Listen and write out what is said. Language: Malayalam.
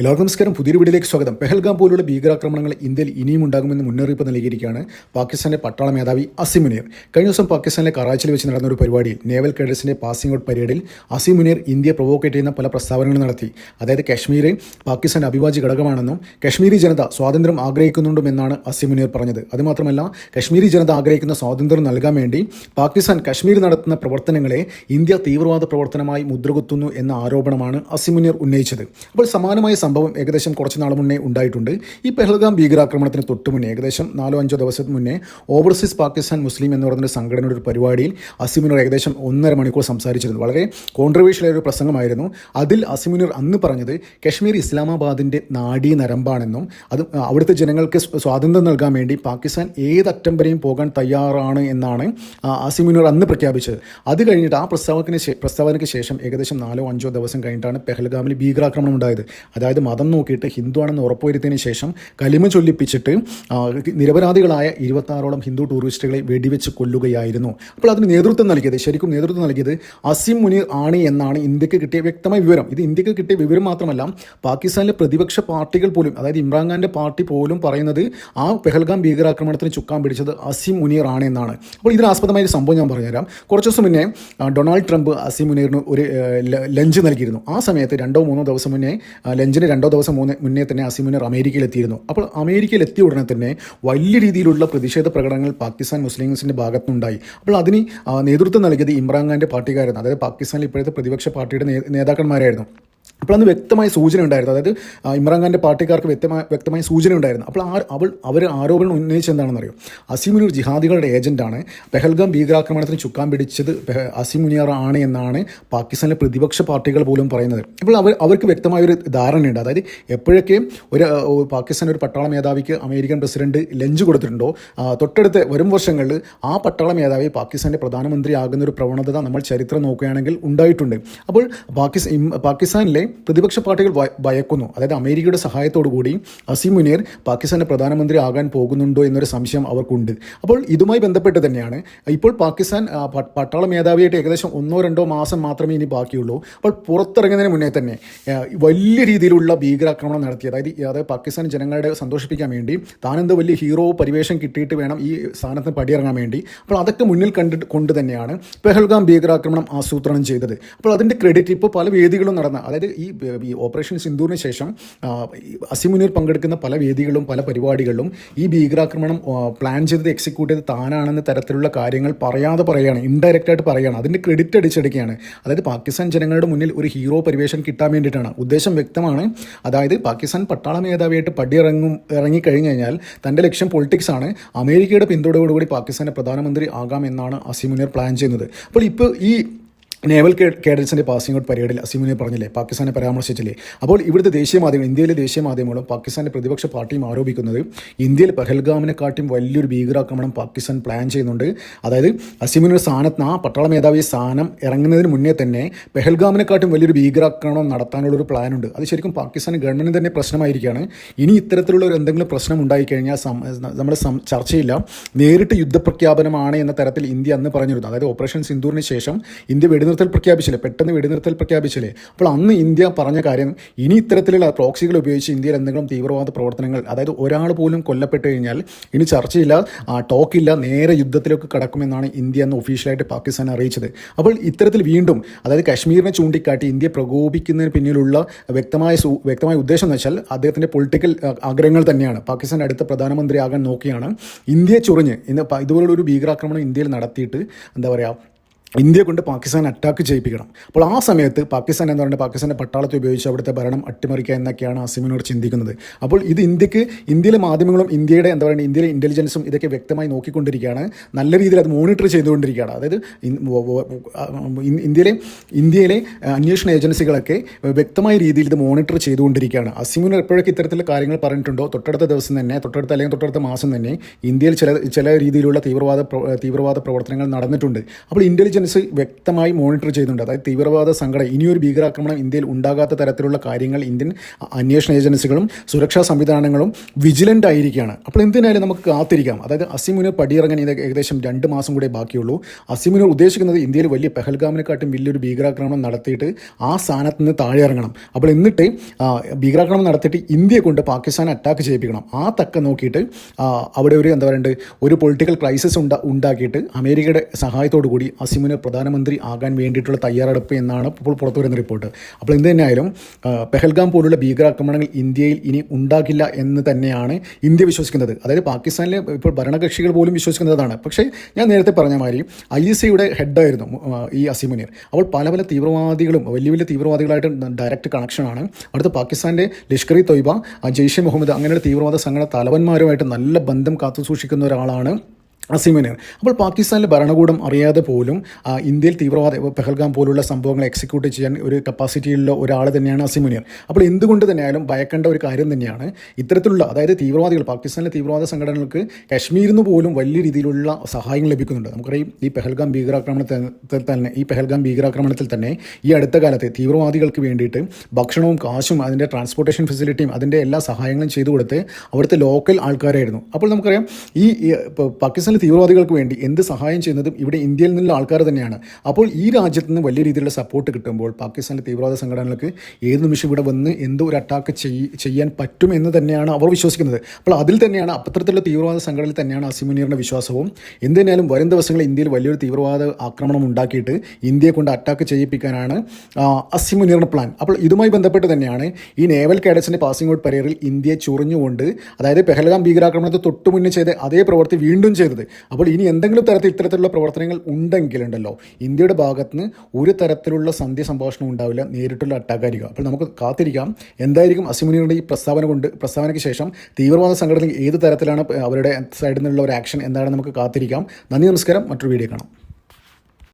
എല്ലാവർക്കും നമസ്കാരം. പുതിയൊരു വീഡിയോയിലേക്ക് സ്വാഗതം. പെഹൽഗാം പോലുള്ള ഭീകരാക്രമണങ്ങൾ ഇന്ത്യയിൽ ഇനിയും ഉണ്ടാകുമെന്ന് മുന്നറിയിപ്പ് നൽകിയിരിക്കുകയാണ് പാകിസ്ഥാന്റെ പട്ടാള മേധാവി അസിം മുനീർ. കഴിഞ്ഞ ദിവസം പാകിസ്ഥാനിലെ കറാച്ചിയിൽ വെച്ച് നടന്ന ഒരു പരിപാടിയിൽ നേവൽ കേഡേഴ്സിന്റെ പാസിംഗ് ഔട്ട് പരേഡിൽ അസിം മുനീർ ഇന്ത്യയെ പ്രൊവോക്കേറ്റ് ചെയ്യുന്ന പല പ്രസ്താവനകളും നടത്തി. അതായത് കാശ്മീർ പാകിസ്ഥാന്റെ അവിഭാജ്യ ഘടകമാണെന്നും കാശ്മീരി ജനത സ്വാതന്ത്ര്യം ആഗ്രഹിക്കുന്നുണ്ടെന്നാണ് അസിം മുനീർ പറഞ്ഞത്. അതുമാത്രമല്ല കാശ്മീരി ജനത ആഗ്രഹിക്കുന്ന സ്വാതന്ത്ര്യം നൽകാൻ വേണ്ടി പാകിസ്ഥാൻ കാശ്മീർ നടത്തുന്ന പ്രവർത്തനങ്ങളെ ഇന്ത്യ തീവ്രവാദ പ്രവർത്തനമായി മുദ്രകുത്തുന്നു എന്ന ആരോപണമാണ് അസിം മുനീർ ഉന്നയിച്ചത്. അപ്പോൾ സമാനമായ സംഭവം ഏകദേശം കുറച്ച് നാൾ മുന്നേ ഉണ്ടായിട്ടുണ്ട്. ഈ പെഹൽഗാം ഭീകരാക്രമണത്തിന് തൊട്ട് മുന്നേ ഏകദേശം നാലോ അഞ്ചോ ദിവസത്തിന് മുന്നേ ഓവർസീസ് പാകിസ്ഥാൻ മുസ്ലിം എന്ന് പറയുന്ന സംഘടനയുടെ ഒരു പരിപാടിയിൽ അസിമുനർ ഏകദേശം ഒന്നര മണിക്കൂർ സംസാരിച്ചിരുന്നു. വളരെ കോൺട്രവേഴ്ഷ്യലായ ഒരു പ്രസംഗമായിരുന്നു. അതിൽ അസിമുനർ അന്ന് പറഞ്ഞത് കശ്മീർ ഇസ്ലാമാബാദിന്റെ നാടീ നരമ്പാണെന്നും അത് അവിടുത്തെ ജനങ്ങൾക്ക് സ്വാതന്ത്ര്യം നൽകാൻ വേണ്ടി പാകിസ്ഥാൻ ഏതറ്റം വരെയും പോകാൻ തയ്യാറാണ് എന്നാണ് അസിമുനർ അന്ന് പ്രഖ്യാപിച്ചത്. അത് കഴിഞ്ഞിട്ട് ആ പ്രസ്താവനയ്ക്ക് പ്രസ്താവനയ്ക്ക് ശേഷം ഏകദേശം നാലോ അഞ്ചോ ദിവസം കഴിഞ്ഞിട്ടാണ് പെഹൽഗാമിൽ ഭീകരാക്രമണം ഉണ്ടായത്. അതായത് മതം നോക്കിയിട്ട് ഹിന്ദു ആണെന്ന് ഉറപ്പുവരുത്തിയതിന് ശേഷം കലിമ ചൊല്ലിപ്പിച്ചിട്ട് നിരപരാധികളായ ഇരുപത്താറോളം ഹിന്ദു ടൂറിസ്റ്റുകളെ വെടിവെച്ച് കൊല്ലുകയായിരുന്നു. അപ്പോൾ അതിന് നേതൃത്വം നൽകിയത് ശരിക്കും നേതൃത്വം നൽകിയത് അസിം മുനീർ ആണ് എന്നാണ് ഇന്ത്യയ്ക്ക് കിട്ടിയ വ്യക്തമായ വിവരം. ഇത് ഇന്ത്യയ്ക്ക് കിട്ടിയ വിവരം മാത്രമല്ല പാകിസ്ഥാനിലെ പ്രതിപക്ഷ പാർട്ടികൾ പോലും അതായത് ഇമ്രാൻഖാന്റെ പാർട്ടി പോലും പറയുന്നത് ആ പെഹൽഗാം ഭീകരാക്രമണത്തിന് ചുക്കാൻ പിടിച്ചത് അസിം മുനീർ ആണ് എന്നാണ്. അപ്പോൾ ഇതിനാസ്പദമായ ഒരു സംഭവം ഞാൻ പറഞ്ഞുതരാം. കുറച്ച് ദിവസം മുന്നേ ഡൊണാൾഡ് ട്രംപ് അസിം മുനീറിന് ഒരു ലഞ്ച് നൽകിയിരുന്നു. ആ സമയത്ത് രണ്ടോ മൂന്നോ ദിവസം മുന്നേ ആ, ലഞ്ചിന് രണ്ടോ ദിവസം മൂന്ന് മുന്നേ തന്നെ അസിം മുനീർ അമേരിക്കയിൽ എത്തിയിരുന്നു അപ്പോൾ അമേരിക്കയിൽ എത്തിയ ഉടനെ തന്നെ വലിയ രീതിയിലുള്ള പ്രതിഷേധ പ്രകടനങ്ങൾ പാകിസ്ഥാൻ മുസ്ലിംസിന്റെ ഭാഗത്തുനിന്നുണ്ടായി. അപ്പോൾ അതിന് നേതൃത്വം നൽകിയത് ഇമ്രാൻഖാന്റെ പാർട്ടിക്കാരായിരുന്നു. അതായത് പാകിസ്ഥാനിൽ ഇപ്പോഴത്തെ പ്രതിപക്ഷ പാർട്ടിയുടെ നേതാക്കന്മാരായിരുന്നു. അപ്പോൾ അന്ന് വ്യക്തമായ സൂചന ഉണ്ടായിരുന്നു. അതായത് ഇമ്രാൻഖാന്റെ പാർട്ടിക്കാർക്ക് വ്യക്തമായ വ്യക്തമായ സൂചന ഉണ്ടായിരുന്നു. അപ്പോൾ ആ അവൾ അവർ ആരോപണം ഉന്നയിച്ചത് എന്താണെന്നറിയോ? അസിമുനീർ ജിഹാദികളുടെ ഏജന്റാണ്. പെഹൽഗാം ഭീകരാക്രമണത്തിന് ചുക്കാൻ പിടിച്ചത് അസിമുനിയർ ആണ് എന്നാണ് പാകിസ്ഥാനിലെ പ്രതിപക്ഷ പാർട്ടികൾ പോലും പറയുന്നത്. അപ്പോൾ അവർ അവർക്ക് വ്യക്തമായ ഒരു ധാരണയുണ്ട്. അതായത് എപ്പോഴൊക്കെ ഒരു പാകിസ്ഥാൻ ഒരു പട്ടാള മേധാവിക്ക് അമേരിക്കൻ പ്രസിഡന്റ് ലഞ്ച് കൊടുത്തിട്ടുണ്ടോ തൊട്ടടുത്ത വരും വർഷങ്ങളിൽ ആ പട്ടാള മേധാവി പാകിസ്ഥാന്റെ പ്രധാനമന്ത്രി ആകുന്ന ഒരു പ്രവണത നമ്മൾ ചരിത്രം നോക്കുകയാണെങ്കിൽ ഉണ്ടായിട്ടുണ്ട്. അപ്പോൾ പാകിസ്ഥാൻ പാകിസ്ഥാനിലെ പ്രതിപക്ഷ പാർട്ടികൾ ഭയക്കുന്നു. അതായത് അമേരിക്കയുടെ സഹായത്തോടു കൂടി അസീം മുനീർ പാകിസ്ഥാന്റെ പ്രധാനമന്ത്രി ആകാൻ പോകുന്നുണ്ടോ എന്നൊരു സംശയം അവർക്കുണ്ട്. അപ്പോൾ ഇതുമായി ബന്ധപ്പെട്ട് തന്നെയാണ് ഇപ്പോൾ പാകിസ്ഥാൻ പട്ടാള മേധാവിയായിട്ട് ഏകദേശം ഒന്നോ രണ്ടോ മാസം മാത്രമേ ഇനി ബാക്കിയുള്ളൂ. അപ്പോൾ പുറത്തിറങ്ങുന്നതിന് മുന്നേ തന്നെ വലിയ രീതിയിലുള്ള ഭീകരാക്രമണം നടത്തി അതായത് അതായത് പാകിസ്ഥാൻ ജനങ്ങളുടെ സന്തോഷിപ്പിക്കാൻ വേണ്ടി താനെന്ത് വലിയ ഹീറോ പരിവേഷം കിട്ടിയിട്ട് വേണം ഈ സ്ഥാനത്ത് പടിയിറങ്ങാൻ വേണ്ടി. അപ്പോൾ അതൊക്കെ മുന്നിൽ കണ്ടിട്ട് കൊണ്ട് തന്നെയാണ് പെഹൽഗാം ഭീകരാക്രമണം ആസൂത്രണം ചെയ്തത്. അപ്പോൾ അതിന്റെ ക്രെഡിറ്റ് ഇപ്പോൾ പല വേദികളും നടന്ന അതായത് ഈ ഓപ്പറേഷൻ സിന്ദൂറിന് ശേഷം അസിമുനീർ പങ്കെടുക്കുന്ന പല വേദികളും പല പരിപാടികളിലും ഈ ഭീകരാക്രമണം പ്ലാൻ ചെയ്തത് എക്സിക്യൂട്ട് ചെയ്ത് താനാണെന്ന തരത്തിലുള്ള കാര്യങ്ങൾ പറയാതെ പറയുകയാണ് ഇൻഡയറക്റ്റായിട്ട് പറയുകയാണ്. അതിന്റെ ക്രെഡിറ്റ് അടിച്ചെടുക്കുകയാണ്. അതായത് പാകിസ്ഥാൻ ജനങ്ങളുടെ മുന്നിൽ ഒരു ഹീറോ പരിവേഷം കിട്ടാൻ വേണ്ടിയിട്ടാണ്. ഉദ്ദേശം വ്യക്തമാണ്. അതായത് പാകിസ്ഥാൻ പട്ടാള മേധാവിയായിട്ട് പടിയിറങ്ങും ഇറങ്ങിക്കഴിഞ്ഞു കഴിഞ്ഞാൽ തന്റെ ലക്ഷ്യം പൊളിറ്റിക്സ് ആണ്. അമേരിക്കയുടെ പിന്തുണയോടുകൂടി പാകിസ്ഥാന്റെ പ്രധാനമന്ത്രി ആകാം എന്നാണ് അസിമുനീർ പ്ലാൻ ചെയ്യുന്നത്. അപ്പോൾ ഇപ്പോൾ ഈ നേവൽ കേഡറ്റ്സിന്റെ പാസിംഗ് ഔട്ട് പരേഡിൽ അസീമിനെ പറഞ്ഞില്ലേ? പാകിസ്ഥാനെ പരാമർശിച്ചില്ലേ? അപ്പോൾ ഇവിടുത്തെ ദേശീയ മാധ്യമങ്ങൾ ഇന്ത്യയിലെ ദേശീയ മാധ്യമങ്ങളും പാകിസ്ഥാന്റെ പ്രതിപക്ഷ പാർട്ടിയും ആരോപിക്കുന്നത് ഇന്ത്യയിൽ പഹൽഗാമിനെക്കാട്ടും വലിയൊരു ഭീകരാക്രമണം പാകിസ്ഥാൻ പ്ലാൻ ചെയ്യുന്നുണ്ട്. അതായത് അസീമിനൊരു സ്ഥാനത്ത് ആ പട്ടാള മേധാവി സ്ഥാനം ഇറങ്ങുന്നതിന് മുന്നേ തന്നെ പെഹൽഗാമിനെക്കാട്ടും വലിയൊരു ഭീകരാക്രമണം നടത്താനുള്ളൊരു പ്ലാനുണ്ട് അത് ശരിക്കും പാകിസ്ഥാൻ ഗവൺമെന്റ് തന്നെ പ്രശ്നമായിരിക്കുകയാണ്. ഇനി ഇത്തരത്തിലുള്ള ഒരു എന്തെങ്കിലും പ്രശ്നം ഉണ്ടായിക്കഴിഞ്ഞാൽ നമ്മുടെ ചർച്ചയില്ല. നേരിട്ട് യുദ്ധപ്രഖ്യാപനമാണ് എന്ന തരത്തിൽ ഇന്ത്യ അന്ന് പറഞ്ഞിരുന്നു. അതായത് ഓപ്പറേഷൻ സിന്ദൂറിന് ശേഷം ഇന്ത്യ വെടിനിർത്തൽ പ്രഖ്യാപിച്ചില്ലേ? പെട്ടെന്ന് വെടിനിർത്തൽ പ്രഖ്യാപിച്ചില്ലേ? അപ്പോൾ അന്ന് ഇന്ത്യ പറഞ്ഞ കാര്യം ഇനി ഇത്തരത്തിലുള്ള പ്രോക്സികൾ ഉപയോഗിച്ച് ഇന്ത്യയിൽ എന്തെങ്കിലും തീവ്രവാദ പ്രവർത്തനങ്ങൾ അതായത് ഒരാൾ പോലും കൊല്ലപ്പെട്ട് കഴിഞ്ഞാൽ ഇനി ചർച്ചയില്ല ടോക്കില്ല നേരെ യുദ്ധത്തിലേക്ക് കടക്കുമെന്നാണ് ഇന്ത്യ എന്ന് ഒഫീഷ്യലായിട്ട് പാകിസ്ഥാൻ അറിയിച്ചത്. അപ്പോൾ ഇത്തരത്തിൽ വീണ്ടും അതായത് കാശ്മീരിനെ ചൂണ്ടിക്കാട്ടി ഇന്ത്യ പ്രകോപിക്കുന്നതിന് പിന്നിലുള്ള വ്യക്തമായ വ്യക്തമായ ഉദ്ദേശം എന്ന് വെച്ചാൽ അദ്ദേഹത്തിന്റെ പൊളിറ്റിക്കൽ ആഗ്രഹങ്ങൾ തന്നെയാണ്. പാകിസ്ഥാൻ അടുത്ത പ്രധാനമന്ത്രിയാകാൻ നോക്കിയാണ്. ഇന്ത്യയെ ചൊറിഞ്ഞ് ഇന്ന് ഇതുപോലുള്ള ഒരു ഭീകരാക്രമണം ഇന്ത്യയിൽ നടത്തിയിട്ട് എന്താ പറയുക ഇന്ത്യയെ കൊണ്ട് പാകിസ്ഥാൻ അറ്റാക്ക് ചെയ്യിപ്പിക്കണം. അപ്പോൾ ആ സമയത്ത് പാകിസ്ഥാൻ എന്ന് പറയുന്നത് പാകിസ്ഥാന്റെ പട്ടാളത്തെ ഉപയോഗിച്ച് അവിടുത്തെ ഭരണം അട്ടിമറിക്കുക എന്നൊക്കെയാണ് അസിമിനോട് ചിന്തിക്കുന്നത്. അപ്പോൾ ഇത് ഇന്ത്യയ്ക്ക് ഇന്ത്യയിലെ മാധ്യമങ്ങളും ഇന്ത്യയുടെ എന്താ പറയുക ഇന്ത്യയിലെ ഇന്റലിജൻസും ഇതൊക്കെ വ്യക്തമായി നോക്കിക്കൊണ്ടിരിക്കുകയാണ്. നല്ല രീതിയിൽ അത് മോണിറ്റർ ചെയ്തുകൊണ്ടിരിക്കുകയാണ്. അതായത് ഇന്ത്യയിലെ ഇന്ത്യയിലെ അന്വേഷണ ഏജൻസികളൊക്കെ വ്യക്തമായ രീതിയിൽ ഇത് മോണിറ്റർ ചെയ്തുകൊണ്ടിരിക്കുകയാണ്. അസിമിന് എപ്പോഴൊക്കെ ഇത്തരത്തിലുള്ള കാര്യങ്ങൾ പറഞ്ഞിട്ടുണ്ടോ? തൊട്ടടുത്ത ദിവസം തന്നെ തൊട്ടടുത്ത അല്ലെങ്കിൽ തൊട്ടടുത്ത മാസം തന്നെ ഇന്ത്യയിൽ ചില ചില രീതിയിലുള്ള തീവ്രവാദ തീവ്രവാദ പ്രവർത്തനങ്ങൾ നടന്നിട്ടുണ്ട്. അപ്പോൾ ഇന്റലിജൻസ് ഇന്റലിജൻസ് വ്യക്തമായി മോണിറ്റർ ചെയ്യുന്നുണ്ട് അതായത് തീവ്രവാദ സംഘടന ഇനിയൊരു ഭീകരാക്രമണം ഇന്ത്യയിൽ ഉണ്ടാകാത്ത തരത്തിലുള്ള കാര്യങ്ങൾ ഇന്ത്യൻ അന്വേഷണ ഏജൻസികളും സുരക്ഷാ സംവിധാനങ്ങളും വിജിലന്റ് ആയിരിക്കുകയാണ്. അപ്പോൾ എന്തിനായാലും നമുക്ക് കാത്തിരിക്കാം. അതായത് അസിമുനർ പടിയിറങ്ങാൻ ഇത് ഏകദേശം രണ്ട് മാസം കൂടെ ബാക്കിയുള്ളൂ. അസിമുനർ ഉദ്ദേശിക്കുന്നത് ഇന്ത്യയിൽ വലിയ പെഹൽഗാമിനെക്കാട്ടും വലിയൊരു ഭീകരാക്രമണം നടത്തിയിട്ട് ആ സ്ഥാനത്ത് നിന്ന് താഴെ ഇറങ്ങണം. അപ്പോൾ എന്നിട്ട് ഭീകരാക്രമണം നടത്തിയിട്ട് ഇന്ത്യയെ കൊണ്ട് പാകിസ്ഥാൻ അറ്റാക്ക് ചെയ്യിപ്പിക്കണം. ആ തക്ക നോക്കിയിട്ട് അവിടെ ഒരു എന്താ പറയുക ഒരു പൊളിറ്റിക്കൽ ക്രൈസിസ് ഉണ്ടാക്കിയിട്ട് അമേരിക്കയുടെ സഹായത്തോടു കൂടി അസിമുനർ പ്രധാനമന്ത്രി ആകാൻ വേണ്ടിയിട്ടുള്ള തയ്യാറെടുപ്പ് എന്നാണ് ഇപ്പോൾ പുറത്തു വരുന്ന റിപ്പോർട്ട് അപ്പോൾ എന്ത് തന്നെയായാലും പെഹൽഗാം പോലുള്ള ഭീകരാക്രമണങ്ങൾ ഇന്ത്യയിൽ ഇനി ഉണ്ടാകില്ല എന്ന് തന്നെയാണ് ഇന്ത്യ വിശ്വസിക്കുന്നത്. അതായത് പാകിസ്ഥാനിലെ ഇപ്പോൾ ഭരണകക്ഷികൾ പോലും വിശ്വസിക്കുന്നതാണ്. പക്ഷേ ഞാൻ നേരത്തെ പറഞ്ഞ മാതിരി ഐ എസ് ഐയുടെ ഹെഡായിരുന്നു ഈ അസിമുനിയർ അപ്പോൾ പല പല തീവ്രവാദികളും വലിയ വലിയ തീവ്രവാദികളായിട്ട് ഡയറക്റ്റ് കണക്ഷനാണ് അടുത്ത പാകിസ്ഥാന്റെ ലഷ്കർ ഇ തൊയ്ബ ജെയ്ഷെ മുഹമ്മദ് അങ്ങനെയുള്ള തീവ്രവാദ സംഘടന തലവന്മാരുമായിട്ട് നല്ല ബന്ധം കാത്തു സൂക്ഷിക്കുന്ന ഒരാളാണ് അസീമിന്. അപ്പോൾ പാകിസ്ഥാനിലെ ഭരണകൂടം അറിയാതെ പോലും ഇന്ത്യയിൽ തീവ്രവാദ പെഹൽഗാം പോലുള്ള സംഭവങ്ങൾ എക്സിക്യൂട്ട് ചെയ്യാൻ ഒരു കപ്പാസിറ്റിയുള്ള ഒരാൾ തന്നെയാണ് അസിമുനിയർ അപ്പോൾ എന്തുകൊണ്ട് തന്നെയായാലും ഭയക്കേണ്ട ഒരു കാര്യം തന്നെയാണ് ഇത്തരത്തിലുള്ള അതായത് തീവ്രവാദികൾ പാകിസ്ഥാനിലെ തീവ്രവാദ സംഘടനകൾക്ക് കാശ്മീരിൽ നിന്ന് പോലും വലിയ രീതിയിലുള്ള സഹായങ്ങൾ ലഭിക്കുന്നുണ്ട്. നമുക്കറിയാം ഈ പെഹൽഗാം ഭീകരാക്രമണത്തിൽ തന്നെ ഈ പെഹൽഗാം ഭീകരാക്രമണത്തിൽ തന്നെ ഈ അടുത്ത കാലത്ത് തീവ്രവാദികൾക്ക് വേണ്ടിയിട്ട് ഭക്ഷണവും കാശും അതിന്റെ ട്രാൻസ്പോർട്ടേഷൻ ഫെസിലിറ്റിയും അതിന്റെ എല്ലാ സഹായങ്ങളും ചെയ്തു കൊടുത്ത് അവിടുത്തെ ലോക്കൽ ആൾക്കാരായിരുന്നു. അപ്പോൾ നമുക്കറിയാം ഈ ഈ, തീവ്രവാദികൾക്ക് വേണ്ടി എന്ത് സഹായം ചെയ്യുന്നതും ഇവിടെ ഇന്ത്യയിൽ നിന്നുള്ള ആൾക്കാർ തന്നെയാണ്. അപ്പോൾ ഈ രാജ്യത്ത് നിന്ന് വലിയ രീതിയിലുള്ള സപ്പോർട്ട് കിട്ടുമ്പോൾ പാകിസ്ഥാനിലെ തീവ്രവാദ സംഘടനകൾക്ക് ഏത് നിമിഷം ഇവിടെ വന്ന് എന്തോ ഒരു അറ്റാക്ക് ചെയ്യാൻ പറ്റും എന്ന് തന്നെയാണ് അവർ വിശ്വസിക്കുന്നത്. അപ്പോൾ അതിൽ തന്നെയാണ് അത്തരത്തിലുള്ള തീവ്രവാദ സംഘടനയിൽ തന്നെയാണ് അസിമുനീറിന്റെ വിശ്വാസവും. എന്തിനാലും വരും ദിവസങ്ങളിൽ ഇന്ത്യയിൽ വലിയൊരു തീവ്രവാദ ആക്രമണം ഉണ്ടാക്കിയിട്ട് ഇന്ത്യയെ കൊണ്ട് അറ്റാക്ക് ചെയ്യിപ്പിക്കാനാണ് അസിമുനീറിന്റെ പ്ലാൻ അപ്പോൾ ഇതുമായി ബന്ധപ്പെട്ട് തന്നെയാണ് ഈ നേവൽ കാഡറ്റ്സിന്റെ പാസിംഗ് ഔട്ട് പരേറിൽ ഇന്ത്യയെ ചൊറിഞ്ഞുകൊണ്ട് അതായത് പെഹൽഗാം ഭീകരാക്രമണത്തെ തൊട്ടു മുന്നേ ചെയ്ത അതേ പ്രവൃത്തി വീണ്ടും ചെയ്തത്. അപ്പോൾ ഇനി എന്തെങ്കിലും തരത്തിൽ ഇത്തരത്തിലുള്ള പ്രവർത്തനങ്ങൾ ഉണ്ടെങ്കിലുണ്ടല്ലോ ഇന്ത്യയുടെ ഭാഗത്തുനിന്ന് ഒരു തരത്തിലുള്ള സന്ധ്യ സംഭാഷണം ഉണ്ടാവില്ല നേരിട്ടുള്ള അറ്റാക്കായിരിക്കും അപ്പോൾ നമുക്ക് കാത്തിരിക്കാം. എന്തായിരിക്കും അസിമുനിയുടെ ഈ പ്രസ്താവന കൊണ്ട് പ്രസ്താവനയ്ക്ക് ശേഷം തീവ്രവാദ സംഘടന ഏത് തരത്തിലാണ് അവരുടെ സൈഡിൽ നിന്നുള്ള ഒരു ആക്ഷൻ എന്താണെന്ന് നമുക്ക് കാത്തിരിക്കാം. നന്ദി നമസ്കാരം. മറ്റൊരു വീഡിയോ കാണാം.